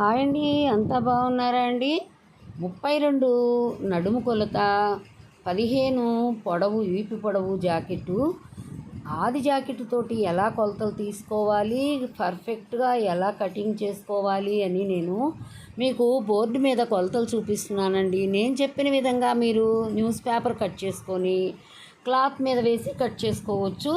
Hi అండి. అంతా బాగున్నారా అండి? ముప్పై రెండు నడుము కొలత పదిహేను పొడవు వీపు పొడవు జాకెట్టు. ఆది జాకెట్ తోటి ఎలా కొలతలు తీసుకోవాలి? పర్ఫెక్ట్గా ఎలా కటింగ్ చేసుకోవాలి అని నేను మీకు బోర్డు మీద కొలతలు చూపిస్తున్నానండి. నేను చెప్పిన విధంగా మీరు న్యూస్ పేపర్ కట్ చేసుకొని క్లాత్ మీద వేసి కట్ చేసుకోవచ్చు.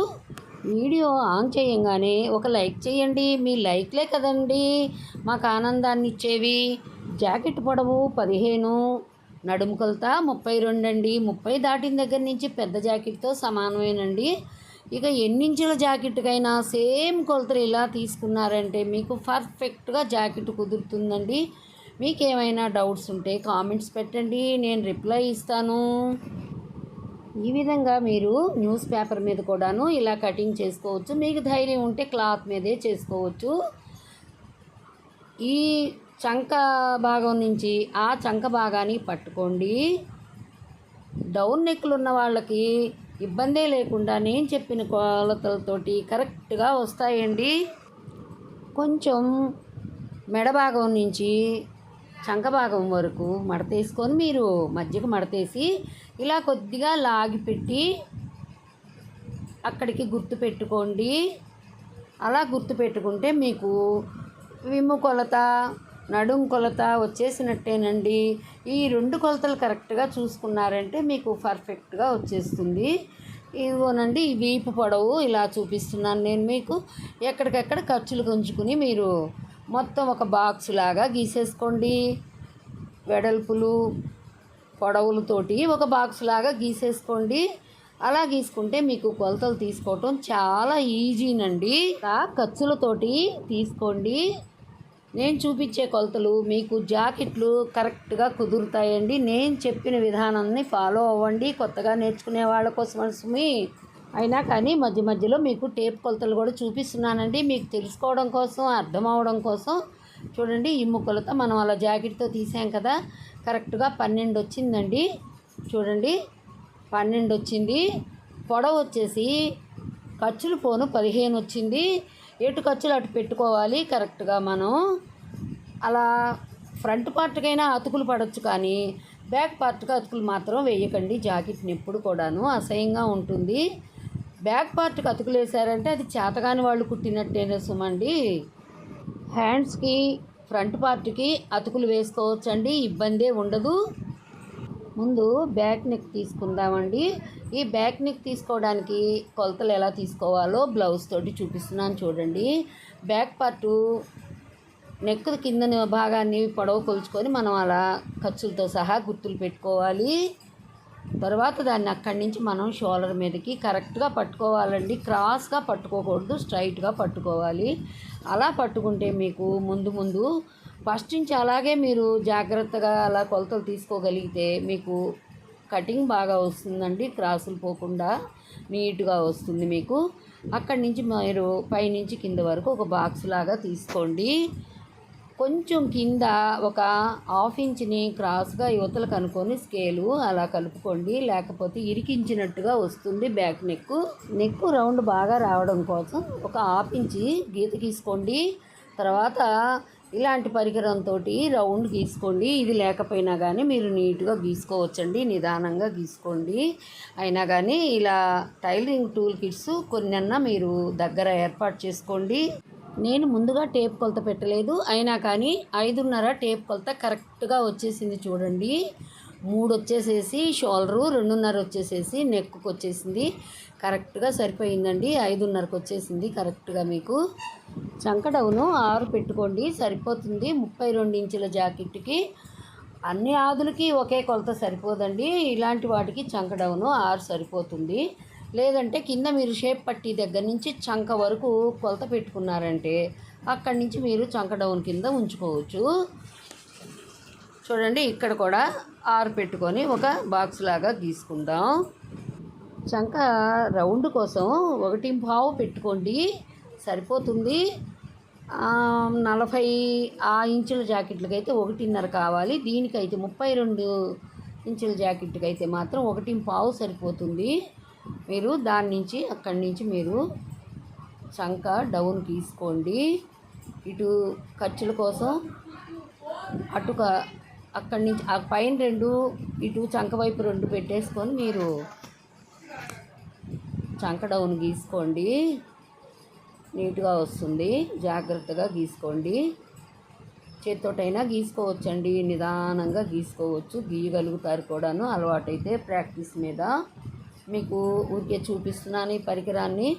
వీడియో ఆన్ చేయంగానే ఒక లైక్ చేయండి. మీ లైక్లే కదండి. మాకు ఆనందాన్ని ఇచ్చేవి. జాకెట్ పొడవు పదిహేను నడుము కొలత ముప్పై రెండు అండి ముప్పై దాటిన దగ్గర నుంచి పెద్ద జాకెట్తో సమానమేనండి. ఇక ఎన్నించుల జాకెట్కైనా సేమ్ కొలతలు ఇలా తీసుకున్నారంటే మీకు పర్ఫెక్ట్గా జాకెట్ కుదురుతుందండి. మీకు ఏమైనా డౌట్స్ ఉంటే కామెంట్స్ పెట్టండి. నేను రిప్లై ఇస్తాను. ఈ విధంగా మీరు న్యూస్ పేపర్ మీద కూడాను ఇలా కటింగ్ చేసుకోవచ్చు. మీకు ధైర్యం ఉంటే క్లాత్ మీదే చేసుకోవచ్చు. ఈ చంక భాగం నుంచి ఆ చంక భాగాన్ని పట్టుకోండి. డౌన్ నెక్లు ఉన్న వాళ్ళకి ఇబ్బందే లేకుండా నేను చెప్పిన కొలతలతోటి కరెక్ట్గా వస్తాయండి. కొంచెం మెడ భాగం నుంచి చంక భాగం వరకు మడతేసుకొని మీరు మధ్యకు మడతేసి ఇలా కొద్దిగా లాగిపెట్టి అక్కడికి గుర్తు పెట్టుకోండి అలా గుర్తు పెట్టుకుంటే మీకు విమ్ము కొలత నడుం కొలత వచ్చేసినట్టేనండి. ఈ రెండు కొలతలు కరెక్ట్గా చూసుకున్నారంటే మీకు పర్ఫెక్ట్గా వచ్చేస్తుంది. ఇదిగోనండి ఈ వీపు పొడవు ఇలా చూపిస్తున్నాను నేను మీకు. ఎక్కడికెక్కడ ఖర్చులు గుంజుకుని మీరు మొత్తం ఒక బాక్స్ లాగా గీసేసుకోండి. వెడల్పులు పొడవులతోటి ఒక బాక్స్ లాగా గీసేసుకోండి. అలా గీసుకుంటే మీకు కొలతలు తీసుకోవటం చాలా ఈజీనండి. ఖర్చులతోటి తీసుకోండి. నేను చూపించే కొలతలు మీకు జాకెట్లు కరెక్ట్గా కుదురుతాయండి. నేను చెప్పిన విధానాన్ని ఫాలో అవ్వండి. కొత్తగా నేర్చుకునే వాళ్ళ కోసమని అయినా కానీ మధ్య మధ్యలో మీకు టేప్ కొలతలు కూడా చూపిస్తున్నానండి. మీకు తెలుసుకోవడం కోసం అర్థం అవడం కోసం చూడండి ఈ ముక్కలత మనం అలా జాకెట్తో తీసాం కదా. కరెక్ట్గా పన్నెండు వచ్చిందండి. చూడండి పన్నెండు వచ్చింది. పొడవు వచ్చేసి ఖర్చులు పోను పదిహేను వచ్చింది. ఎటు ఖర్చులు అటు పెట్టుకోవాలి కరెక్ట్గా మనం. అలా ఫ్రంట్ పార్ట్కైనా అతుకులు పడవచ్చు కానీ బ్యాక్ పార్ట్కి అతుకులు మాత్రం వేయకండి. జాకెట్ని ఎప్పుడు కూడాను అసహ్యంగా ఉంటుంది. బ్యాక్ పార్ట్కి అతుకులు వేసారంటే అది చేతగాని వాళ్ళు కుట్టినట్టేనే సుమండి? హ్యాండ్స్కి ఫ్రంట్ పార్ట్కి అతుకులు వేసుకోవచ్చండి. ఇబ్బందే ఉండదు. ముందు బ్యాక్ నెక్ తీసుకుందామండి. ఈ బ్యాక్ నెక్ తీసుకోవడానికి కొలతలు ఎలా తీసుకోవాలో బ్లౌజ్ తోటి చూపిస్తున్నాను చూడండి. బ్యాక్ పార్టు నెక్ కింద భాగాన్ని పొడవు కొలుచుకొని మనం అలా ఖర్చులతో సహా గుర్తులు పెట్టుకోవాలి. తర్వాత దాన్ని అక్కడి నుంచి మనం షోల్డర్ మీదకి కరెక్ట్గా పట్టుకోవాలండి. క్రాస్గా పట్టుకోకూడదు స్ట్రైట్గా పట్టుకోవాలి. అలా పట్టుకుంటే మీకు ముందు ముందు ఫస్ట్ నుంచి అలాగే మీరు జాగ్రత్తగా అలా కొలతలు తీసుకోగలిగితే మీకు కటింగ్ బాగా వస్తుందండి. క్రాసులు పోకుండా నీట్గా వస్తుంది మీకు. అక్కడి నుంచి మీరు పైనుంచి కింద వరకు ఒక బాక్స్ లాగా తీసుకోండి. కొంచెం కింద ఒక హాఫ్ ఇంచ్ని క్రాస్గా యువతలు కనుక్కొని స్కేలు అలా కలుపుకోండి. లేకపోతే ఇరికించినట్టుగా వస్తుంది బ్యాక్ నెక్ నెక్ రౌండ్ బాగా రావడం కోసం ఒక హాఫ్ ఇంచి గీత గీసుకోండి. తర్వాత ఇలాంటి పరికరంతో రౌండ్ గీసుకోండి. ఇది లేకపోయినా కానీ మీరు నీట్గా గీసుకోవచ్చండి. నిదానంగా గీసుకోండి. అయినా కానీ ఇలా టైలరింగ్ టూల్ కిట్స్ కొన్నన్నా మీరు దగ్గర ఏర్పాటు చేసుకోండి. నేను ముందుగా టేప్ కొలత పెట్టలేదు. అయినా కానీ ఐదున్నర టేప్ కొలత కరెక్ట్గా వచ్చేసింది చూడండి. మూడు వచ్చేసేసి షోల్డరు రెండున్నర వచ్చేసేసి నెక్కు వచ్చేసింది కరెక్ట్గా సరిపోయిందండి. ఐదున్నరకు వచ్చేసింది కరెక్ట్గా మీకు. చంకడవును ఆరు పెట్టుకోండి. సరిపోతుంది ముప్పై రెండు ఇంచుల జాకెట్కి. అన్ని ఆదులకి ఒకే కొలత సరిపోదండి. ఇలాంటి వాటికి చంకడవును ఆరు సరిపోతుంది. లేదంటే కింద మీరు షేప్ పట్టి దగ్గర నుంచి చంక వరకు కొలత పెట్టుకున్నారంటే అక్కడి నుంచి మీరు చంక డౌన్ కింద ఉంచుకోవచ్చు. చూడండి ఇక్కడ కూడా ఆరు పెట్టుకొని ఒక బాక్స్ లాగా గీసుకుందాం. చంక రౌండ్ కోసం ఒకటి పావు పెట్టుకోండి. సరిపోతుంది. నలభై ఆ ఇంచుల జాకెట్లకి అయితే ఒకటిన్నర కావాలి. దీనికైతే ముప్పై రెండు ఇంచుల జాకెట్కి అయితే మాత్రం ఒకటి పావు సరిపోతుంది. మీరు దాని నుంచి అక్కడి నుంచి మీరు చంక డౌన్ తీసుకోండి. ఇటు ఖర్చుల కోసం అటు అక్కడి నుంచి ఆ పైన రెండు ఇటు చంక వైపు రెండు పెట్టేసుకొని మీరు చంక డౌన్ గీసుకోండి. నీట్గా వస్తుంది. జాగ్రత్తగా గీసుకోండి. చేత్తోటైనా గీసుకోవచ్చండి. నిదానంగా గీసుకోవచ్చు. గీయగలుగుతారు కూడాను. అలవాటైతే ప్రాక్టీస్ మీద మీకు ఊరికే చూపిస్తున్నాను ఈ పరికరాన్ని.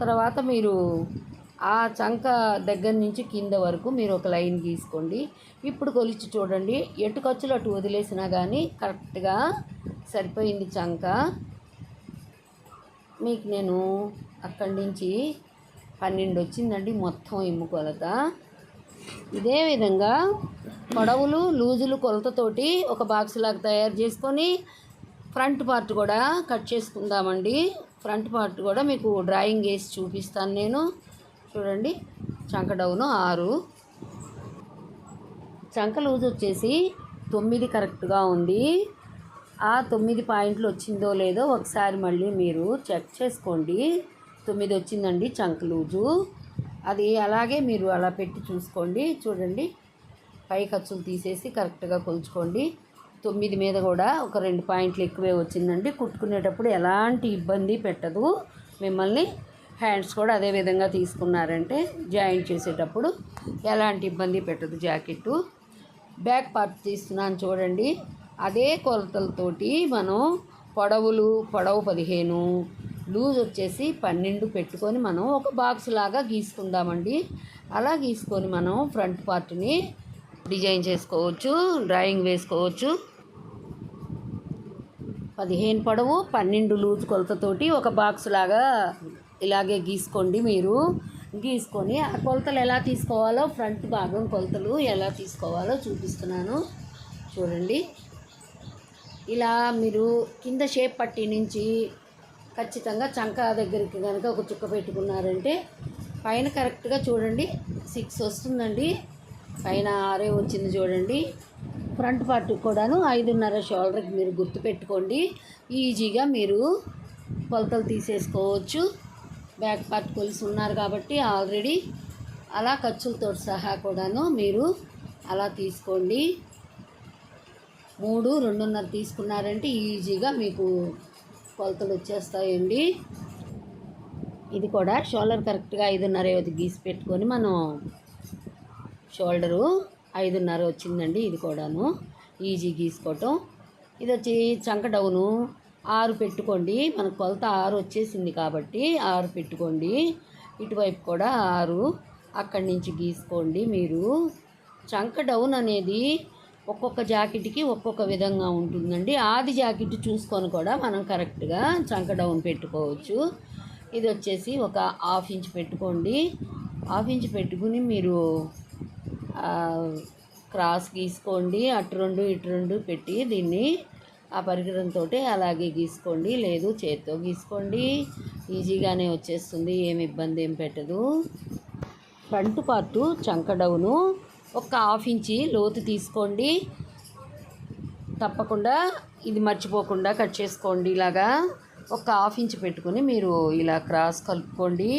తర్వాత మీరు ఆ చంక దగ్గర నుంచి కింద వరకు మీరు ఒక లైన్ గీసుకోండి. ఇప్పుడు కొలిచి చూడండి. ఎటు ఖర్చులు అటు వదిలేసినా కానీ కరెక్ట్గా సరిపోయింది చంక. మీకు నేను అక్కడి నుంచి పన్నెండు వచ్చిందండి. మొత్తం ఇమ్ము కొలత. ఇదే విధంగా పొడవులు లూజులు కొలతతోటి ఒక బాక్స్ లాగా తయారు చేసుకొని ఫ్రంట్ పార్ట్ కూడా కట్ చేసుకుందామండి. ఫ్రంట్ పార్ట్ కూడా మీకు డ్రాయింగ్ వేసి చూపిస్తాను నేను. చూడండి చంక డౌను ఆరు. చంక లూజ్ వచ్చేసి తొమ్మిది కరెక్ట్గా ఉంది. ఆ తొమ్మిది పాయింట్లు వచ్చిందో లేదో ఒకసారి మళ్ళీ మీరు చెక్ చేసుకోండి. తొమ్మిది వచ్చిందండి చంక లూజు. అది అలాగే మీరు అలా పెట్టి చూసుకోండి. చూడండి పై ఖర్చులు తీసేసి కరెక్ట్గా కొలుచుకోండి. తొమ్మిది మీద కూడా ఒక రెండు పాయింట్లు ఎక్కువే వచ్చిందండి. కుట్టుకునేటప్పుడు ఎలాంటి ఇబ్బంది పెట్టదు. మిమ్మల్ని హ్యాండ్స్ కూడా అదే విధంగా తీసుకున్నారంటే జాయింట్ చేసేటప్పుడు ఎలాంటి ఇబ్బంది పెట్టదు జాకెట్టు. బ్యాక్ పార్ట్ తీస్తున్నాను చూడండి. అదే కొలతలతోటి మనం పొడవులు పొడవు పదిహేను లూజ్ వచ్చేసి పన్నెండు పెట్టుకొని మనం ఒక బాక్స్ లాగా గీసుకుందామండి. అలా గీసుకొని మనం ఫ్రంట్ పార్ట్ని డిజైన్ చేసుకోవచ్చు డ్రాయింగ్ వేసుకోవచ్చు. పదిహేను పొడవు పన్నెండు లూజ్ కొలతతోటి ఒక బాక్స్ లాగా ఇలాగే గీసుకోండి మీరు. గీసుకొని ఆ కొలతలు ఎలా తీసుకోవాలో ఫ్రంట్ భాగం కొలతలు ఎలా తీసుకోవాలో చూపిస్తున్నాను. చూడండి. ఇలా మీరు కింద షేప్ పట్టి నుంచి ఖచ్చితంగా చంక దగ్గరికి కనుక ఒక చుక్క పెట్టుకున్నారంటే పైన కరెక్ట్గా చూడండి. సిక్స్ వస్తుందండి. పైన ఆరే వచ్చింది చూడండి. ఫ్రంట్ పార్ట్ కూడాను ఐదున్నర షోల్డర్కి మీరు గుర్తు పెట్టుకోండి ఈజీగా మీరు కొలతలు తీసేసుకోవచ్చు. బ్యాక్ పార్ట్ కొలిసి ఉన్నారు కాబట్టి ఆల్రెడీ అలా ఖర్చులతో సహా కూడాను మీరు అలా తీసుకోండి. మూడు రెండున్నర తీసుకున్నారంటే ఈజీగా మీకు కొలతలు వచ్చేస్తాయండి. ఇది కూడా షోల్డర్ కరెక్ట్గా ఐదున్నర గీసి పెట్టుకొని మనం షోల్డరు ఐదున్నర వచ్చిందండి ఇది కూడాను. ఈజీ గీసుకోవటం ఇది వచ్చి చంక డౌను. ఆరు పెట్టుకోండి. మన కొలత ఆరు వచ్చేసింది కాబట్టి ఆరు పెట్టుకోండి. ఇటువైపు కూడా ఆరు. అక్కడి నుంచి గీసుకోండి మీరు. చంక డౌన్ అనేది ఒక్కొక్క జాకెట్కి ఒక్కొక్క విధంగా ఉంటుందండి. ఆది జాకెట్ చూసుకొని కూడా మనం కరెక్ట్గా చంక డౌన్ పెట్టుకోవచ్చు. ఇది వచ్చేసి ఒక హాఫ్ ఇంచ్ పెట్టుకోండి. హాఫ్ ఇంచ్ పెట్టుకుని మీరు క్రాస్ గీసుకోండి అటు రెండు ఇటు రెండు పెట్టి దీన్ని ఆ పరికరంతో అలాగే గీసుకోండి. లేదు చేత్తో గీసుకోండి. ఈజీగానే వచ్చేస్తుంది ఏమి ఇబ్బంది ఏం పెట్టదు. ఫ్రంట్ పార్టు చంక డౌను ఒక హాఫ్ ఇంచి లోతు తీసుకోండి. తప్పకుండా ఇది మర్చిపోకుండా కట్ చేసుకోండి ఇలాగా. ఒక హాఫ్ ఇంచ్ పెట్టుకుని మీరు ఇలా క్రాస్ కలుపుకోండి.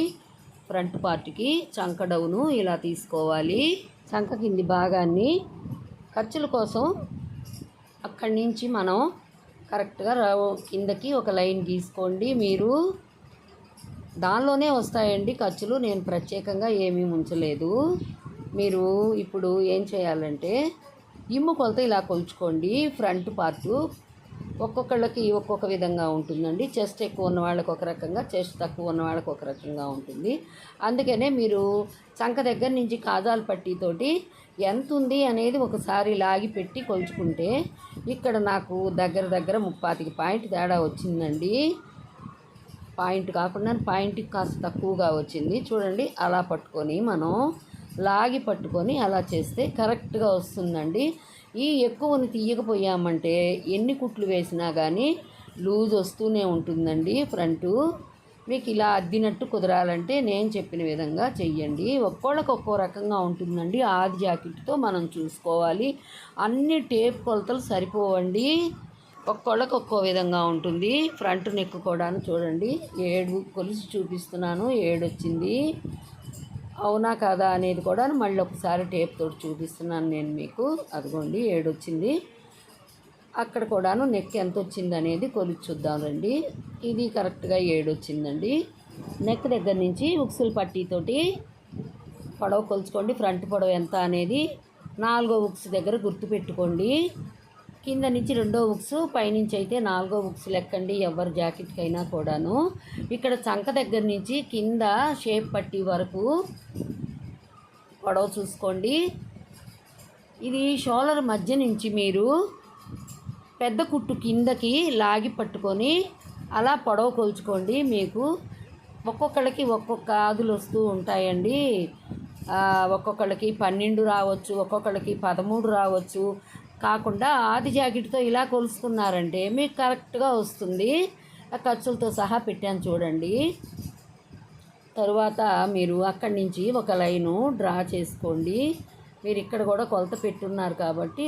ఫ్రంట్ పార్ట్కి చంక డౌను ఇలా తీసుకోవాలి. సంఖ కింది భాగాన్ని ఖర్చుల కోసం అక్కడి నుంచి మనం కరెక్ట్గా రౌ- కిందకి ఒక లైన్ గీసుకోండి. మీరు దానిలోనే వస్తాయండి ఖర్చులు. నేను ప్రత్యేకంగా ఏమీ ఉంచలేదు మీరు ఇప్పుడు ఏం చేయాలంటే ఇమ్ము కొలత ఇలా కొలుచుకోండి. ఫ్రంట్ పార్టు ఒక్కొక్కళ్ళకి ఒక్కొక్క విధంగా ఉంటుందండి. చెస్ట్ ఎక్కువ ఉన్న వాళ్ళకి ఒక రకంగా చెస్ట్ తక్కువ ఉన్న వాళ్ళకి ఒక రకంగా ఉంటుంది. అందుకనే మీరు చంక దగ్గర నుంచి కాజాల పట్టీతోటి ఎంత ఉంది అనేది ఒకసారి లాగి పెట్టి కొలుచుకుంటే ఇక్కడ నాకు దగ్గర దగ్గర ముప్పాతికి పాయింట్ తేడా వచ్చిందండి. పాయింట్ కాకుండా పాయింట్కి కాస్త తక్కువగా వచ్చింది. చూడండి అలా పట్టుకొని మనం లాగి పట్టుకొని అలా చేస్తే కరెక్ట్గా వస్తుందండి. ఈ ఎక్కువని తీయకపోయామంటే ఎన్ని కుట్లు వేసినా కానీ లూజ్ వస్తూనే ఉంటుందండి ఫ్రంట్. మీకు ఇలా అద్దినట్టు కుదరాలంటే నేను చెప్పిన విధంగా చెయ్యండి. ఒక్కోళ్ళకి ఒక్కో రకంగా ఉంటుందండి. ఆది జాకెట్తో మనం చూసుకోవాలి. అన్ని టేప్ కొలతలు సరిపోవండి. ఒక్కోళ్ళకి ఒక్కో విధంగా ఉంటుంది. ఫ్రంట్ నెక్ కూడా చూడండి. ఏడు కొలిసి చూపిస్తున్నాను. ఏడు వచ్చింది అవునా కాదా అనేది కూడా మళ్ళీ ఒకసారి టేప్ తోటి చూపిస్తున్నాను నేను మీకు. అదిగోండి ఏడు వచ్చింది అక్కడ కూడాను నెక్ ఎంత వచ్చింది అనేది కొలిచి చూద్దాం రండి. ఇది కరెక్ట్గా ఏడు వచ్చిందండి నెక్ దగ్గర నుంచి ఉక్సులు పట్టీతోటి పొడవు కొలుచుకోండి. ఫ్రంట్ పొడవు ఎంత అనేది నాలుగో ఉక్స్ దగ్గర గుర్తుపెట్టుకోండి. కింద నుంచి రెండో బుక్స్ పైనుంచి అయితే నాలుగో బుక్స్ లెక్కండి ఎవరి జాకెట్కైనా కూడాను. ఇక్కడ చంక దగ్గర నుంచి కింద షేప్ పట్టి వరకు పొడవు చూసుకోండి. ఇది షోలర్ మధ్య నుంచి మీరు పెద్ద కుట్టు కిందకి లాగి పట్టుకొని అలా పొడవు కొలుచుకోండి. మీకు ఒక్కొక్కళ్ళకి ఒక్కొక్క ఆదులు వస్తూ ఉంటాయండి. ఒక్కొక్కళ్ళకి పన్నెండు రావచ్చు ఒక్కొక్కళ్ళకి పదమూడు రావచ్చు. కాకుండా ఆది జాకెట్తో ఇలా కొలుసుకున్నారంటే మీకు కరెక్ట్గా వస్తుంది. ఆ ఖర్చులతో సహా పెట్టాను చూడండి. తరువాత మీరు అక్కడి నుంచి ఒక లైను డ్రా చేసుకోండి. మీరు ఇక్కడ కూడా కొలత పెట్టున్నారు కాబట్టి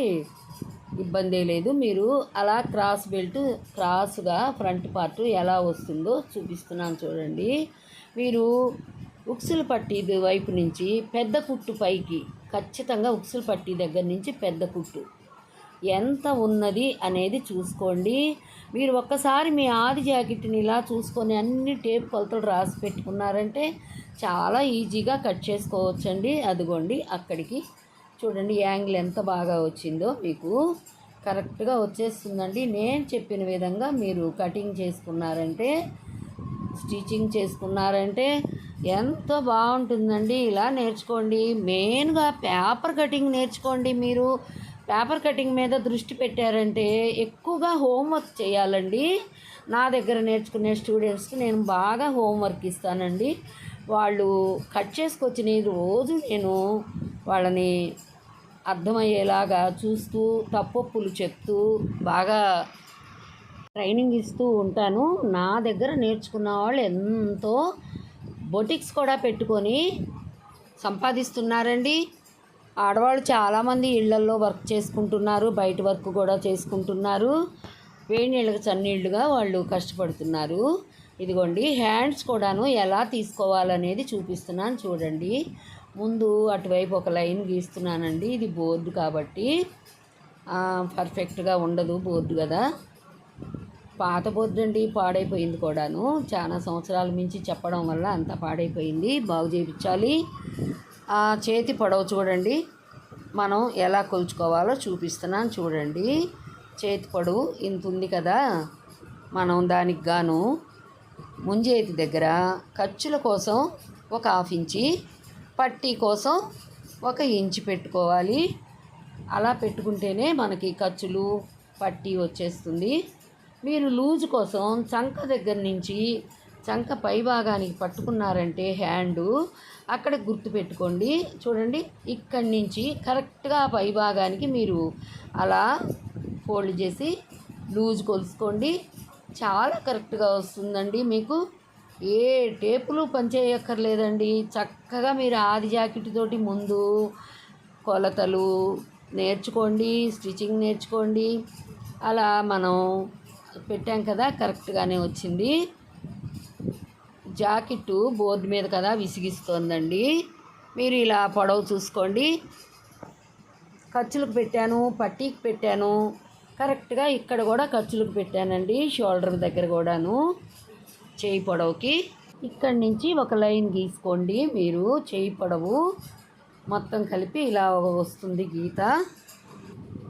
ఇబ్బంది లేదు. మీరు అలా క్రాస్ బెల్ట్ క్రాస్గా ఫ్రంట్ పార్ట్ ఎలా వస్తుందో చూపిస్తున్నాను చూడండి. మీరు ఉక్సులు పట్టి వైపు నుంచి పెద్ద కుట్టు పైకి ఖచ్చితంగా ఉక్సులు పట్టి దగ్గర నుంచి పెద్ద కుట్టు. ఎంత ఉన్నది అనేది చూసుకోండి. మీరు ఒక్కసారి మీ ఆది జాకెట్ని ఇలా చూసుకొని అన్ని టేప్ కొలతలు రాసి పెట్టుకున్నారంటే చాలా ఈజీగా కట్ చేసుకోవచ్చండి. అదిగోండి అక్కడికి చూడండి యాంగిల్ ఎంత బాగా వచ్చిందో. మీకు కరెక్ట్గా వచ్చేస్తుందండి. నేను చెప్పిన విధంగా మీరు కటింగ్ చేసుకున్నారంటే స్టిచ్చింగ్ చేసుకున్నారంటే ఎంత బాగుంటుందండి. ఇలా నేర్చుకోండి. మెయిన్గా పేపర్ కటింగ్ నేర్చుకోండి మీరు. పేపర్ కటింగ్ మీద దృష్టి పెట్టారంటే ఎక్కువగా హోంవర్క్ చేయాలండి. నా దగ్గర నేర్చుకునే స్టూడెంట్స్కి నేను బాగా హోంవర్క్ ఇస్తానండి. వాళ్ళు కట్ చేసుకొచ్చిన రోజు నేను వాళ్ళని అర్థమయ్యేలాగా చూస్తూ తప్పొప్పులు చెప్తూ బాగా ట్రైనింగ్ ఇస్తూ ఉంటాను. నా దగ్గర నేర్చుకున్న వాళ్ళు ఎంతో బొటిక్స్ కూడా పెట్టుకొని సంపాదిస్తున్నారండి. ఆడవాళ్ళు చాలామంది ఇళ్ళల్లో వర్క్ చేసుకుంటున్నారు బయట వర్క్ కూడా చేసుకుంటున్నారు. వేడి నీళ్ళకి చన్నీళ్ళుగా వాళ్ళు కష్టపడుతున్నారు. ఇదిగోండి హ్యాండ్స్ కూడాను ఎలా తీసుకోవాలనేది చూపిస్తున్నాను చూడండి. ముందు అటువైపు ఒక లైన్ గీస్తున్నానండి. ఇది బోర్డు కాబట్టి పర్ఫెక్ట్గా ఉండదు బోర్డు కదా. పాత బోర్డు అండి పాడైపోయింది కూడాను. చాలా సంవత్సరాల మించి చెప్పడం వల్ల అంత పాడైపోయింది. బాగు చేయించాలి ఆ చేతి పొడవు చూడండి. మనం ఎలా కొలుచుకోవాలో చూపిస్తున్నాను చూడండి. చేతి పొడవు ఇంత ఉంది కదా. మనం దానికి గాను ముంజేతి దగ్గర ఖర్చుల కోసం ఒక హాఫ్ ఇంచి పట్టీ కోసం ఒక ఇంచి పెట్టుకోవాలి. అలా పెట్టుకుంటేనే మనకి ఖర్చులు పట్టీ వచ్చేస్తుంది. మీరు లూజ్ కోసం చంక దగ్గర నుంచి చంక పై భాగానికి పట్టుకున్నారంటే హ్యాండు. అక్కడ గుర్తుపెట్టుకోండి చూడండి ఇక్కడి నుంచి కరెక్ట్గా పై భాగానికి మీరు అలా ఫోల్డ్ చేసి లూజ్ కొలుసుకోండి. చాలా కరెక్ట్గా వస్తుందండి మీకు. ఏ టేపులు పనిచేయక్కర్లేదండి. చక్కగా మీరు ఆది జాకెట్ తోటి ముందు కొలతలు నేర్చుకోండి స్టిచ్చింగ్ నేర్చుకోండి. అలా మనం పెట్టాం కదా కరెక్ట్గానే వచ్చింది. జాకెట్టు బోర్డు మీద కదా విసిగిస్తోందండి. మీరు ఇలా పొడవు చూసుకోండి. ఖర్చులకు పెట్టాను పట్టీకి పెట్టాను. కరెక్ట్గా ఇక్కడ కూడా ఖర్చులకు పెట్టానండి షోల్డర్ దగ్గర కూడాను. చేయి పొడవుకి. ఇక్కడి నుంచి ఒక లైన్ గీసుకోండి మీరు చేయి పొడవు. మొత్తం కలిపి ఇలా వస్తుంది గీత.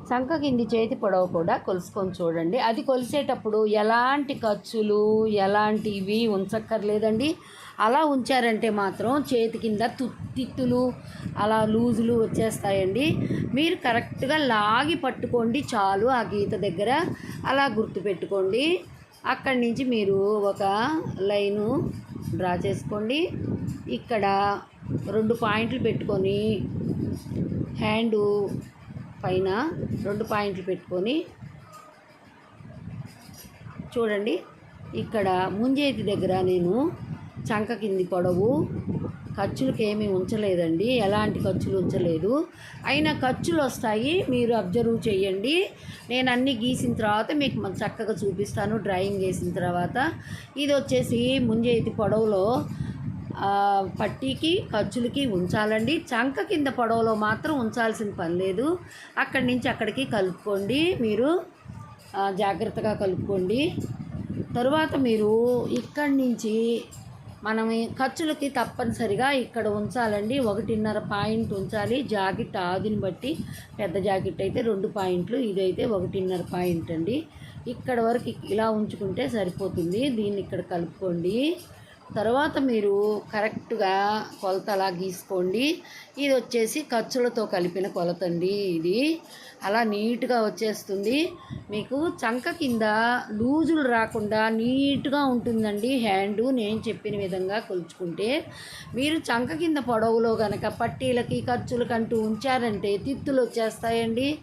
సంఖ కింది చేతి పొడవు కూడా కొలుసుకొని చూడండి. అది కొలిసేటప్పుడు ఎలాంటి ఖర్చులు ఎలాంటివి ఉంచక్కర్లేదండి. అలా ఉంచారంటే మాత్రం చేతి కింద తు- తిత్తులు అలా లూజులు వచ్చేస్తాయండి. మీరు కరెక్ట్గా లాగి పట్టుకోండి చాలు ఆ గీత దగ్గర. అలా గుర్తుపెట్టుకోండి. అక్కడి నుంచి మీరు ఒక లైను డ్రా చేసుకోండి. ఇక్కడ రెండు పాయింట్లు పెట్టుకొని హ్యాండు పైన రెండు పాయింట్లు పెట్టుకొని చూడండి. ఇక్కడ ముంజేతి దగ్గర నేను చంక కింది పొడవు ఖర్చులకు ఏమీ ఉంచలేదండి. ఎలాంటి ఖర్చులు ఉంచలేదు. అయినా ఖర్చులు వస్తాయి మీరు అబ్జర్వ్ చేయండి. నేను అన్నీ గీసిన తర్వాత మీకు చక్కగా చూపిస్తాను. డ్రాయింగ్ వేసిన తర్వాత. ఇది వచ్చేసి ముంజేతి పొడవులో పట్టీకి ఖర్చులకి ఉంచాలండి. చంక కింద పొడవలో మాత్రం ఉంచాల్సిన పని లేదు. అక్కడి నుంచి అక్కడికి కలుపుకోండి. మీరు జాగ్రత్తగా కలుపుకోండి. తరువాత మీరు ఇక్కడి నుంచి మనం ఖర్చులకి తప్పనిసరిగా ఇక్కడ ఉంచాలండి. ఒకటిన్నర పాయింట్ ఉంచాలి. జాకెట్ ఆదిని బట్టి పెద్ద జాకెట్ అయితే రెండు పాయింట్లు ఇదైతే ఒకటిన్నర పాయింట్ అండి. ఇక్కడ వరకు ఇలా ఉంచుకుంటే సరిపోతుంది. దీన్ని ఇక్కడ కలుపుకోండి. తర్వాత మీరు కరెక్ట్గా కొలత అలా గీసుకోండి. ఇది వచ్చేసి ఖర్చులతో కలిపిన కొలత అండి ఇది. అలా నీట్గా వచ్చేస్తుంది. మీకు చంక కింద లూజులు రాకుండా నీట్గా ఉంటుందండి హ్యాండు నేను చెప్పిన విధంగా కొలుచుకుంటే. మీరు చంక కింద పొడవులో కనుక పట్టీలకి ఖర్చులకంటూ ఉంచారంటే తిత్తులు వచ్చేస్తాయండి.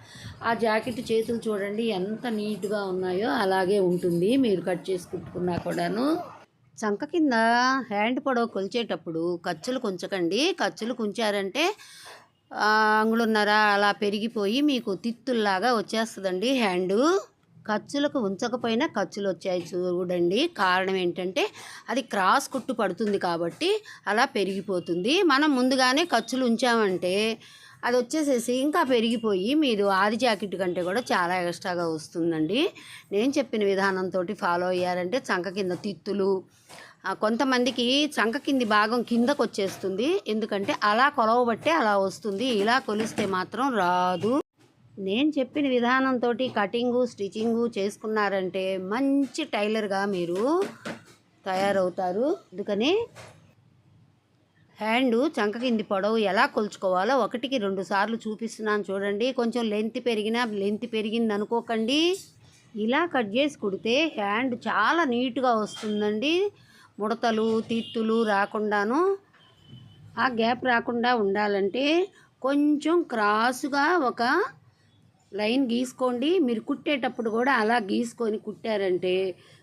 ఆ జాకెట్ చేతులు చూడండి ఎంత నీట్గా ఉన్నాయో అలాగే ఉంటుంది. మీరు కట్ చేసి కుట్టుకున్నా కూడాను. చంక కింద హ్యాండ్ పొడవు కొలిచేటప్పుడు ఖర్చులు కుంచకండి. ఖర్చులు కుంచారంటే ఆ, అంగుళన్నర అలా పెరిగిపోయి మీకు తిత్తుల్లాగా వచ్చేస్తుందండి హ్యాండు. ఖర్చులకు ఉంచకపోయినా ఖర్చులు వచ్చాయి చూడండి. కారణం ఏంటంటే అది క్రాస్ కుట్టు పడుతుంది కాబట్టి అలా పెరిగిపోతుంది. మనం ముందుగానే ఖర్చులు ఉంచామంటే అది వచ్చేసేసి ఇంకా పెరిగిపోయి మీరు ఆది జాకెట్ కంటే కూడా చాలా ఎక్స్ట్రాగా వస్తుందండి. నేను చెప్పిన విధానంతో ఫాలో అయ్యారంటే చంక కింద తిత్తులు కొంతమందికి చంక కింది భాగం కిందకు వచ్చేస్తుంది ఎందుకంటే అలా కొలవబట్టే అలా వస్తుంది. ఇలా కొలిస్తే మాత్రం రాదు. నేను చెప్పిన విధానంతో కటింగు స్టిచ్చింగు చేసుకున్నారంటే మంచి టైలర్గా మీరు తయారవుతారు. అందుకని హ్యాండు చంక కింది పొడవు ఎలా కొలుచుకోవాలో ఒకటికి రెండు సార్లు చూపిస్తున్నాను చూడండి. కొంచెం లెంత్ పెరిగినా లెంత్ పెరిగింది అనుకోకండి. ఇలా కట్ చేసి కుడితే హ్యాండ్ చాలా నీట్గా వస్తుందండి. ముడతలు తిత్తులు రాకుండాను. ఆ గ్యాప్ రాకుండా ఉండాలంటే కొంచెం క్రాసుగా ఒక లైన్ గీసుకోండి. మీరు కుట్టేటప్పుడు కూడా అలా గీసుకొని కుట్టారంటే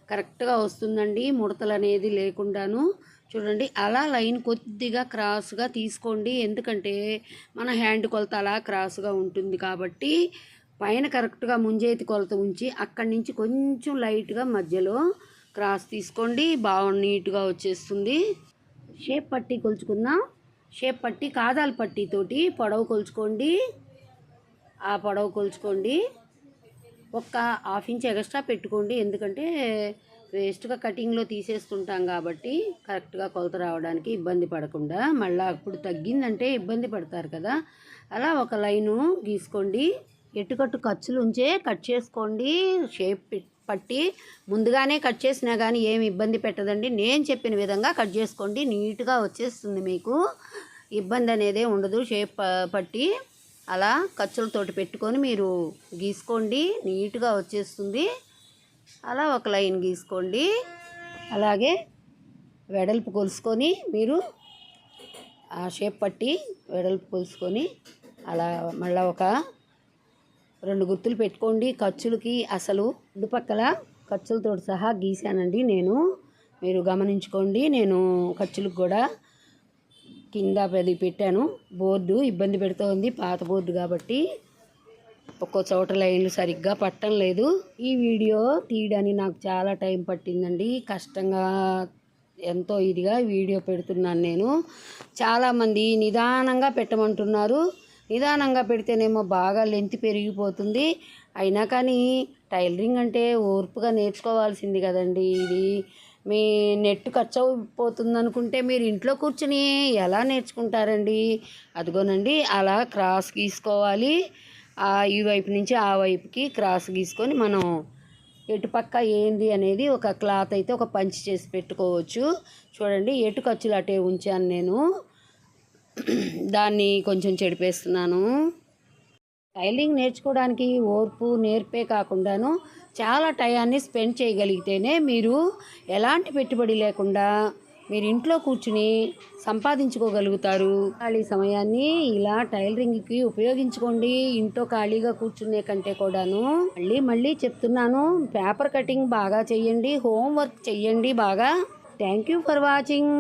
కరెక్ట్గా వస్తుందండి ముడతలు అనేది లేకుండాను. చూడండి అలా లైన్ కొద్దిగా క్రాస్గా తీసుకోండి. ఎందుకంటే మన హ్యాండ్ కొలత అలా క్రాస్గా ఉంటుంది కాబట్టి పైన కరెక్ట్గా ముంజేతి కొలత ఉంచి అక్కడి నుంచి కొంచెం లైట్గా మధ్యలో క్రాస్ తీసుకోండి. బాగా నీట్గా వచ్చేస్తుంది. షేప్ పట్టి కొలుచుకుందాం. షేప్ పట్టి కాదాల పట్టీతోటి పొడవు కొలుచుకోండి. ఆ పొడవు కొలుచుకోండి. ఒక్క హాఫ్ ఇంచ్ ఎక్స్ట్రా పెట్టుకోండి. ఎందుకంటే వేస్ట్గా కటింగ్లో తీసేసుకుంటాం కాబట్టి కరెక్ట్గా కొలత రావడానికి ఇబ్బంది పడకుండా మళ్ళీ అప్పుడు తగ్గిందంటే ఇబ్బంది పడతారు కదా. అలా ఒక లైను గీసుకోండి. ఎటుకట్టు ఖర్చులు ఉంచే కట్ చేసుకోండి. షేప్ పట్టి ముందుగానే కట్ చేసినా కానీ ఏమి ఇబ్బంది పెట్టదండి. నేను చెప్పిన విధంగా కట్ చేసుకోండి. నీట్గా వచ్చేస్తుంది మీకు. ఇబ్బంది అనేదే ఉండదు. షేప్ పట్టి అలా ఖర్చులతోటి పెట్టుకొని మీరు గీసుకోండి. నీట్గా వచ్చేస్తుంది. అలా ఒక లైన్ గీసుకోండి. అలాగే వెడల్పు కొలుసుకొని మీరు ఆ షేప్ పట్టి వెడల్పు కొలుసుకొని అలా మళ్ళీ ఒక రెండు గుర్తులు పెట్టుకోండి. ఖర్చులకి అసలు ఇటుపక్కల ఖర్చులతో సహా గీసానండి నేను. మీరు గమనించుకోండి నేను ఖర్చులకు కూడా కింద పెద్ద పెట్టాను. బోర్డు ఇబ్బంది పెడుతోంది పాత బోర్డు కాబట్టి. ఒక్కో చోట లైన్లు సరిగ్గా పట్టం లేదు. ఈ వీడియో తీయడానికి నాకు చాలా టైం పట్టిందండి. కష్టంగా ఎంతో ఇదిగా వీడియో పెడుతున్నాను నేను. చాలామంది నిదానంగా పెట్టమంటున్నారు. నిదానంగా పెడితేనేమో బాగా లెంత్ పెరిగిపోతుంది. అయినా కానీ టైలరింగ్ అంటే ఓర్పుగా నేర్చుకోవాల్సింది కదండి ఇది. మీ నెట్ ఖర్చు అయిపోతుంది అనుకుంటే మీరు ఇంట్లో కూర్చుని ఎలా నేర్చుకుంటారండి? అదిగోనండి అలా క్రాస్ గీసుకోవాలి. ఈ వైపు నుంచి ఆ వైపుకి క్రాస్ గీసుకొని మనం ఎటుపక్క ఏంది అనేది ఒక క్లాత్ అయితే ఒక పంచి చేసి పెట్టుకోవచ్చు. చూడండి ఎటు ఖర్చులు అటే ఉంచాను నేను. దాన్ని కొంచెం చెడిపేస్తున్నాను. టైలింగ్ నేర్చుకోవడానికి ఓర్పు నేర్పే కాకుండాను చాలా టయాన్ని స్పెండ్ చేయగలిగితేనే మీరు ఎలాంటి పెట్టుబడి లేకుండా మీరు ఇంట్లో కూర్చుని సంపాదించుకోగలుగుతారు. ఖాళీ సమయాన్ని ఇలా టైలరింగ్కి ఉపయోగించుకోండి. ఇంట్లో ఖాళీగా కూర్చునే కంటే కూడాను. మళ్ళీ మళ్ళీ చెప్తున్నాను పేపర్ కటింగ్ బాగా చెయ్యండి హోంవర్క్ చెయ్యండి బాగా. Thank you for watching.